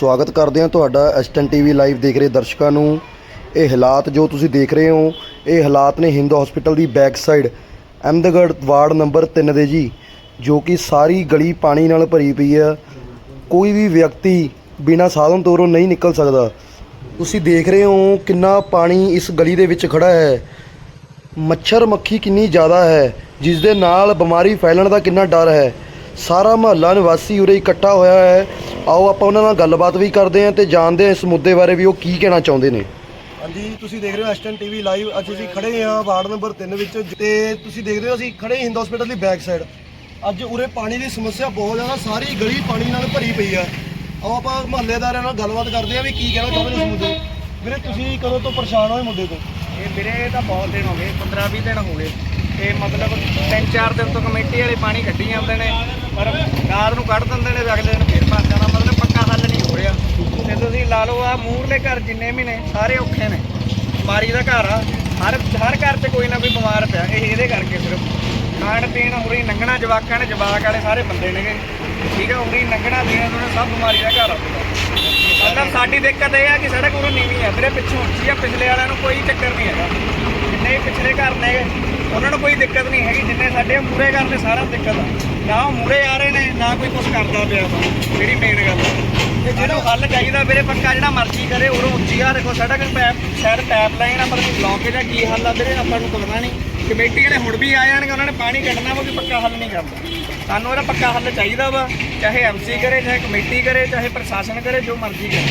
ਸਵਾਗਤ ਕਰਦੇ ਹਾਂ ਤੁਹਾਡਾ ਐਸਟਨ ਟੀਵੀ ਲਾਈਵ ਦੇਖ ਰਹੇ ਦਰਸ਼ਕਾਂ ਨੂੰ। ਇਹ ਹਾਲਾਤ ਜੋ ਤੁਸੀਂ ਦੇਖ ਰਹੇ ਹੋ, ਇਹ ਹਾਲਾਤ ਨੇ ਹਿੰਦੂ ਹਸਪੀਟਲ ਦੀ back side Ahmedgarh ward number 3 ਦੇ ਜੀ, ਜੋ ਕਿ ਸਾਰੀ ਗਲੀ ਪਾਣੀ ਨਾਲ ਭਰੀ ਪਈ ਆ ਕੋਈ ਵੀ ਵਿਅਕਤੀ ਬਿਨਾਂ ਸਾਧਨ ਤੋਰੋਂ ਨਹੀਂ ਨਿਕਲ ਸਕਦਾ। ਤੁਸੀਂ ਦੇਖ ਰਹੇ ਹੋ ਕਿੰਨਾ ਪਾਣੀ ਇਸ ਗਲੀ ਦੇ ਵਿੱਚ ਖੜਾ ਹੈ। ਮੱਛਰ ਮੱਖੀ ਕਿੰਨੀ ਜ਼ਿਆਦਾ ਹੈ ਜਿਸ ਦੇ ਨਾਲ ਬਿਮਾਰੀ ਫੈਲਣ ਦਾ ਕਿੰਨਾ ਡਰ ਹੈ। ਸਾਰਾ ਮਹੱਲਾ ਨਿਵਾਸੀ ਉਰੇ ਇਕੱਠਾ ਹੋਇਆ ਹੈ। ਆਓ ਆਪਾਂ ਉਹਨਾਂ ਨਾਲ ਗੱਲਬਾਤ ਵੀ ਕਰਦੇ ਹਾਂ ਤੇ ਜਾਣਦੇ ਹਾਂ ਇਸ ਮੁੱਦੇ ਬਾਰੇ ਵੀ ਉਹ ਕੀ ਕਹਿਣਾ ਚਾਹੁੰਦੇ ਨੇ। ਹਾਂਜੀ ਤੁਸੀਂ ਦੇਖ ਰਹੇ ਹੋ ਐਸਟਨ ਟੀਵੀ ਲਾਈਵ। ਅੱਜ ਅਸੀਂ ਖੜੇ ਹਾਂ ਵਾਰਡ ਨੰਬਰ 3 ਵਿੱਚ ਤੇ ਤੁਸੀਂ ਦੇਖਦੇ ਹੋ ਅਸੀਂ ਖੜੇ ਹਿੰਦ ਹਸਪੀਟਲ ਦੀ ਬੈਕ ਸਾਈਡ ਅੱਜ ਉਰੇ ਪਾਣੀ ਦੀ ਸਮੱਸਿਆ ਬਹੁਤ ਜ਼ਿਆਦਾ ਸਾਰੀ ਗਲੀ ਪਾਣੀ ਨਾਲ ਭਰੀ ਪਈ ਆ। ਆਓ ਆਪਾਂ ਮਹੱਲੇਦਾਰਾਂ ਨਾਲ ਗੱਲਬਾਤ ਕਰਦੇ ਹਾਂ ਵੀ ਕੀ ਕਹਿਣਾ ਚਾਹੁੰਦੇ ਨੇ ਇਸ ਮੁੱਦੇ ਵੀਰੇ ਤੁਸੀਂ ਕਦੋਂ ਤੋਂ ਪਰੇਸ਼ਾਨ ਹੋਏ ਮੁੱਦੇ ਤੋਂ? ਇਹ ਵੀਰੇ ਤਾਂ ਬਹੁਤ ਦਿਨ ਹੋ ਗਏ 15 20 ਦਿਨ ਹੋ ਗਏ। ਤੇ ਮਤਲਬ ਤਿੰਨ ਚਾਰ ਦਿਨ ਤੋਂ ਕਮੇਟੀ ਵਾਲੇ ਪਾਣੀ ਕੱਢੀ ਜਾਂਦੇ ਨੇ ਪਰ ਰਾਤ ਨੂੰ ਕੱਢ ਦਿੰਦੇ ਨੇ ਅਗਲੇ ਦਿਨ ਫੇਰ ਭਰ ਜਾਣਾ ਮਤਲਬ ਪੱਕਾ ਹੱਲ ਨਹੀਂ ਹੋ ਰਿਹਾ। ਤੇ ਤੁਸੀਂ ਲਾ ਲਓ ਆ ਮੂਰਲੇ ਘਰ ਜਿੰਨੇ ਵੀ ਨੇ, ਸਾਰੇ ਔਖੇ ਨੇ। ਬਿਮਾਰੀ ਦਾ ਘਰ ਆ, ਹਰ ਹਰ ਘਰ 'ਚ ਕੋਈ ਨਾ ਕੋਈ ਬਿਮਾਰ ਪਿਆ। ਇਹ ਇਹਦੇ ਕਰਕੇ ਸਿਰਫ। ਖਾਣ ਪੀਣ, ਉਰੀ ਲੰਘਣਾ ਜਵਾਕਾਂ ਨੇ, ਜਵਾਕ ਵਾਲੇ ਸਾਰੇ ਬੰਦੇ ਨੇਗੇ। ਠੀਕ ਆ, ਉਰੀ ਲੰਘਣਾ ਦੇਣਾ ਉਹਨਾਂ ਸਭ ਬਿਮਾਰੀ ਦਾ ਘਰ ਆ। ਮਤਲਬ ਸਾਡੀ ਦਿੱਕਤ ਇਹ ਆ ਕਿ ਸੜਕ ਉਰੇ ਨੀਵੀਂ ਆ। ਵੀਰੇ ਪਿੱਛੋਂ ਉੱਚੀ ਆ, ਪਿਛਲੇ ਵਾਲਿਆਂ ਨੂੰ ਕੋਈ ਚੱਕਰ ਨਹੀਂ ਹੈਗਾ। ਜਿੰਨੇ ਵੀ ਪਿਛਲੇ ਘਰ ਨੇ ਉਹਨਾਂ ਨੂੰ ਕੋਈ ਦਿੱਕਤ ਨਹੀਂ ਹੈਗੀ। ਜਿੰਨੇ ਸਾਡੇ ਮੂਰੇ ਘਰ ਨੇ ਸਾਰਾ ਦਿੱਕਤ ਆ। ਨਾ ਉਹ ਮੂਰੇ ਆ ਰਹੇ ਨੇ, ਨਾ ਕੋਈ ਕੁਝ ਕਰਦਾ ਪਿਆ। ਵਾ। ਜਿਹੜੀ ਮੇਨ ਗੱਲ। ਹੈ ਤੇ ਜਿਹੜਾ ਹੱਲ ਚਾਹੀਦਾ ਮੇਰੇ ਪੱਕਾ ਜਿਹੜਾ ਮਰਜ਼ੀ ਕਰੇ ਉਰੋਂ ਉੱਚੀ ਆ ਦੇਖੋ ਸੜਕ ਪੈਪ ਸ਼ਾਇਦ ਪੈਪ ਲਾਈਨ ਆ ਮਤਲਬ ਬਲੌਕੇਜ ਆ ਕੀ ਹੱਲ ਆ ਵੀਰੇ, ਆਪਾਂ ਨੂੰ ਪਤਾ ਨਹੀਂ। ਕਮੇਟੀ ਵਾਲੇ ਹੁਣ ਵੀ ਆ ਜਾਣਗੇ, ਉਹਨਾਂ ਨੇ ਪਾਣੀ ਕੱਢਣਾ ਵਾ, ਕੋਈ ਪੱਕਾ ਹੱਲ ਨਹੀਂ ਕਰਦਾ ਸਾਨੂੰ ਇਹਦਾ ਪੱਕਾ ਹੱਲ ਚਾਹੀਦਾ ਵਾ, ਚਾਹੇ ਐਮਸੀ ਕਰੇ, ਚਾਹੇ ਕਮੇਟੀ ਕਰੇ, ਚਾਹੇ ਪ੍ਰਸ਼ਾਸਨ ਕਰੇ, ਜੋ ਮਰਜ਼ੀ ਕਰੇ।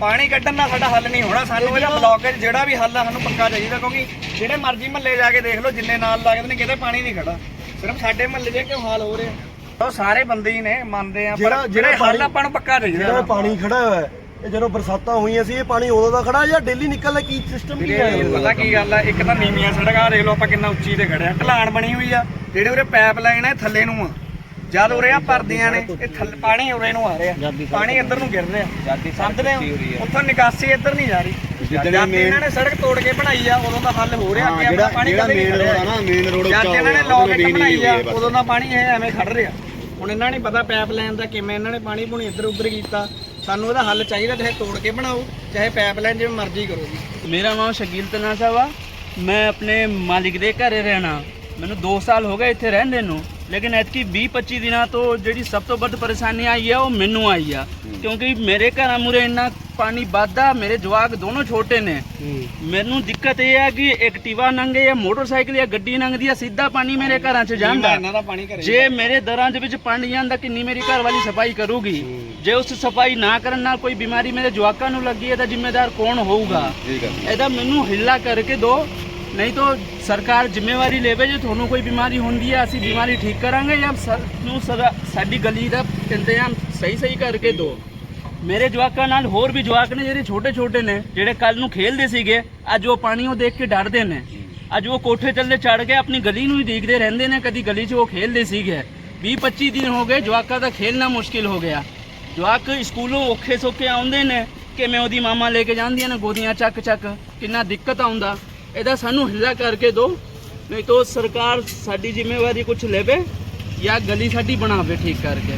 ਪਾਣੀ ਕੱਢਣ ਦਾ ਸਾਡਾ ਹੱਲ ਨਹੀਂ ਹੋਣਾ, ਸਾਨੂੰ ਇਹਦਾ ਬਲੌਕੇਜ ਜਿਹੜਾ ਵੀ ਹੱਲ ਆ, ਸਾਨੂੰ ਪੱਕਾ ਚਾਹੀਦਾ, ਕਿਉਂਕਿ ਜਿਹੜੇ ਮਰਜ਼ੀ ਮਹੱਲੇ ਜਾ ਕੇ ਦੇਖ ਲਓ, ਜਿੰਨੇ ਨਾਲ ਲੱਗਦੇ ਨੇ, ਕਿਤੇ ਪਾਣੀ ਨਹੀਂ ਖੜਾ ਸਿਰਫ ਸਾਡੇ ਮਹੱਲੇ 'ਚ ਕਿਉਂ ਹਾਲ ਹੋ ਰਿਹਾ ਉਹ ਸਾਰੇ ਬੰਦੇ ਹੀ ਨੇ ਮੰਨਦੇ ਆ ਜਿਹੜਾ- ਪਰ ਜਿਹੜਾ ਜਿਹੜੇ ਹੱਲ ਪਾਣੀ- ਆਪਾਂ ਨੂੰ ਪੱਕਾ ਜਿਹੜਾ ਚਾਹੀਦਾ ਪਾਣੀ ਖੜਾ ਹੋਇਆ ਹੈ ਇਹ ਜਦੋਂ ਬਰਸਾਤਾਂ ਹੋਈਆਂ ਸੀ ਇਹ ਪਾਣੀ ਉਦੋਂ ਦਾ ਖੜਾ ਜਾਂ ਡੇਲੀ ਨਿਕਲਦਾ ਕੀ ਸਿਸਟਮ ਕੀ ਹੈ ਪਤਾ ਕੀ ਗੱਲ ਆ ਇੱਕ ਤਾਂ ਨੀਵੀਆਂ ਸੜਕਾਂ ਦੇਖ ਲਓ ਆਪਾਂ ਕਿੰਨਾ ਉੱਚੀ ਤੇ ਖੜਿਆ ਢਲਾਣ ਬਣੀ ਹੋਈ ਆ ਜਿਹੜੇ ਉਰੇ ਪਾਈਪ ਲਾਈਨ ਹੈ ਥੱਲੇ ਨੂੰ ਆ। ਜਦ ਉਰੇ ਆ ਭਰਦੀਆਂ ਨੇ ਇਹ ਥੱਲੇ ਪਾਣੀ ਉਰੇ ਨੂੰ ਆ ਰਿਹਾ। ਪਾਣੀ ਇੱਧਰ ਨੂੰ ਗਿਰ ਰਿਹਾ। ਸਮਝਦੇ ਹੋ। ਉੱਥੋਂ ਨਿਕਾਸੀ ਇੱਧਰ ਨਹੀਂ ਜਾ ਰਹੀ। ਜਦ ਇਹਨਾਂ ਨੇ ਸੜਕ ਤੋੜ ਕੇ ਬਣਾਈ ਆ ਉਦੋਂ ਦਾ ਹੱਲ ਹੋ ਰਿਹਾ ਅੱਗੇ ਆਪਣਾ ਪਾਣੀ ਜਿਹੜਾ ਕਦੇ ਨਹੀਂ ਮੇਨ ਰੋਡ ਆ ਨਾ ਮੇਨ ਰੋਡ ਜਦ ਉੱਚਾ ਇਹਨਾਂ ਨੇ ਲੋਕੇਟ ਬਣਾਈ ਆ। ਉਦੋਂ ਦਾ ਪਾਣੀ ਇਹ ਐਵੇਂ ਖੜ ਰਿਹਾ। ਹੁਣ ਇਹਨਾਂ ਨੇ ਪਤਾ ਪਾਈਪ ਲਾਈਨ ਦਾ ਕਿਵੇਂ ਇਹਨਾਂ ਨੇ ਪਾਣੀ ਪੂਣੀ ਇੱਧਰ ਉੱਧਰ ਕੀਤਾ। ਸਾਨੂੰ ਇਹਦਾ ਹੱਲ ਚਾਹੀਦਾ ਚਾਹੇ ਤੋੜ ਕੇ ਬਣਾਓ ਚਾਹੇ ਪਾਈਪ ਲਾਈਨ ਜਿਵੇਂ ਮਰਜ਼ੀ ਕਰੋ ਜੀ। ਮੇਰਾ ਨਾਮ ਸ਼ਕੀਲ ਤਨਾਸਾ ਵਾ ਮੈਂ ਆਪਣੇ ਮਾਲਿਕ ਦੇ ਘਰੇ ਰਹਿਣਾ। ਮੈਨੂੰ 2 ਸਾਲ ਹੋ ਗਏ ਇੱਥੇ ਰਹਿੰਦੇ ਨੂੰ। ਲੇਕਿਨ ਐਤਕੀ 20 25 ਦਿਨਾਂ ਤੋਂ ਜਿਹੜੀ ਸਭ ਤੋਂ ਵੱਧ ਪਰੇਸ਼ਾਨੀ ਆਈ ਆ ਉਹ ਮੈਨੂੰ ਆਈ ਆ। ਕਿਉਂਕਿ ਮੇਰੇ ਘਰਾਂ ਮੂਰੇ ਇੰਨਾ ਪਾਣੀ ਵੱਧਦਾ ਮੇਰੇ ਜਵਾਕ ਦੋਨੋਂ ਛੋਟੇ ਨੇ। ਮੈਨੂੰ ਦਿੱਕਤ ਇਹ ਆ ਕਿ ਐਕਟਿਵਾ ਲੰਘੇ ਜਾਂ ਮੋਟਰਸਾਈਕਲ ਜਾਂ ਗੱਡੀ ਲੰਘਦੀ ਆ ਸਿੱਧਾ ਪਾਣੀ ਮੇਰੇ ਘਰਾਂ 'ਚ ਜਾਂਦਾ। ਦਾ ਜੇ ਮੇਰੇ ਦਰਾਂ ਦੇ ਵਿੱਚ ਪਾਣੀ ਜਾਂਦਾ ਕਿੰਨੀ ਮੇਰੀ ਘਰ ਵਾਲੀ ਸਫ਼ਾਈ ਕਰੂਗੀ? ਜੇ। ਉਸ ਸਫ਼ਾਈ ਨਾ ਕਰਨ ਨਾਲ ਕੋਈ ਬਿਮਾਰੀ ਮੇਰੇ ਜਵਾਕਾਂ ਨੂੰ ਲੱਗੀ ਹੈ ਤਾਂ ਜ਼ਿੰਮੇਦਾਰ ਕੌਣ ਹੋਊਗਾ? ਇਹਦਾ ਮੈਨੂੰ ਹਿੱਲਾ ਕਰਕੇ ਦਿਓ ਨਹੀਂ ਤਾਂ ਸਰਕਾਰ ਜ਼ਿੰਮੇਵਾਰੀ ਲੇਵੇ ਜੇ ਤੁਹਾਨੂੰ ਕੋਈ ਬਿਮਾਰੀ ਹੁੰਦੀ ਹੈ ਅਸੀਂ ਬਿਮਾਰੀ ਠੀਕ ਕਰਾਂਗੇ ਜਾਂ ਨੂੰ ਸਾਡੀ ਗਲੀ ਦਾ ਇੰਤਜ਼ਾਮ ਸਹੀ ਸਹੀ ਕਰਕੇ ਦਿਓ ਮੇਰੇ ਜਵਾਕਾਂ ਨਾਲ ਹੋਰ ਵੀ ਜਵਾਕ ਨੇ ਜਿਹੜੇ ਛੋਟੇ ਛੋਟੇ ਨੇ, ਜਿਹੜੇ ਕੱਲ ਨੂੰ ਖੇਲਦੇ ਸੀਗੇ, ਅੱਜ ਉਹ ਪਾਣੀ ਉਹ ਦੇਖ ਕੇ ਡਰਦੇ ਨੇ। ਅੱਜ ਉਹ ਕੋਠੇ ਚੱਲੇ ਚੜ ਕੇ ਆਪਣੀ ਗਲੀ ਨੂੰ ਹੀ ਦੇਖਦੇ ਰਹਿੰਦੇ ਨੇ, ਕਦੀ ਗਲੀ 'ਚ ਉਹ ਖੇਲਦੇ ਸੀਗੇ। 20 25 ਦਿਨ ਹੋ ਗਏ ਜਵਾਕਾਂ ਦਾ ਖੇਲਣਾ ਮੁਸ਼ਕਿਲ ਹੋ ਗਿਆ। ਜਵਾਕ ਸਕੂਲੋਂ ਔਖੇ ਸੌਖੇ ਆਉਂਦੇ ਨੇ ਕਿ ਮੈਂ ਉਹਦੀ ਮਾਮਾ ਲੈ ਕੇ ਜਾਂਦੀਆਂ ਨੇ ਗੋਦੀਆਂ ਚੱਕ ਚੱਕ, ਕਿੰਨਾ ਦਿੱਕਤ ਆਉਂਦਾ। ਇਹਦਾ ਸਾਨੂੰ ਹਿੱਲਾ ਕਰਕੇ ਦਿਓ ਨਹੀਂ ਤਾਂ ਸਰਕਾਰ ਸਾਡੀ ਜ਼ਿੰਮੇਵਾਰੀ ਕੁਝ ਲੈਵੇ ਜਾਂ ਗਲੀ ਸਾਡੀ ਬਣਾਵੇ ਠੀਕ ਕਰਕੇ।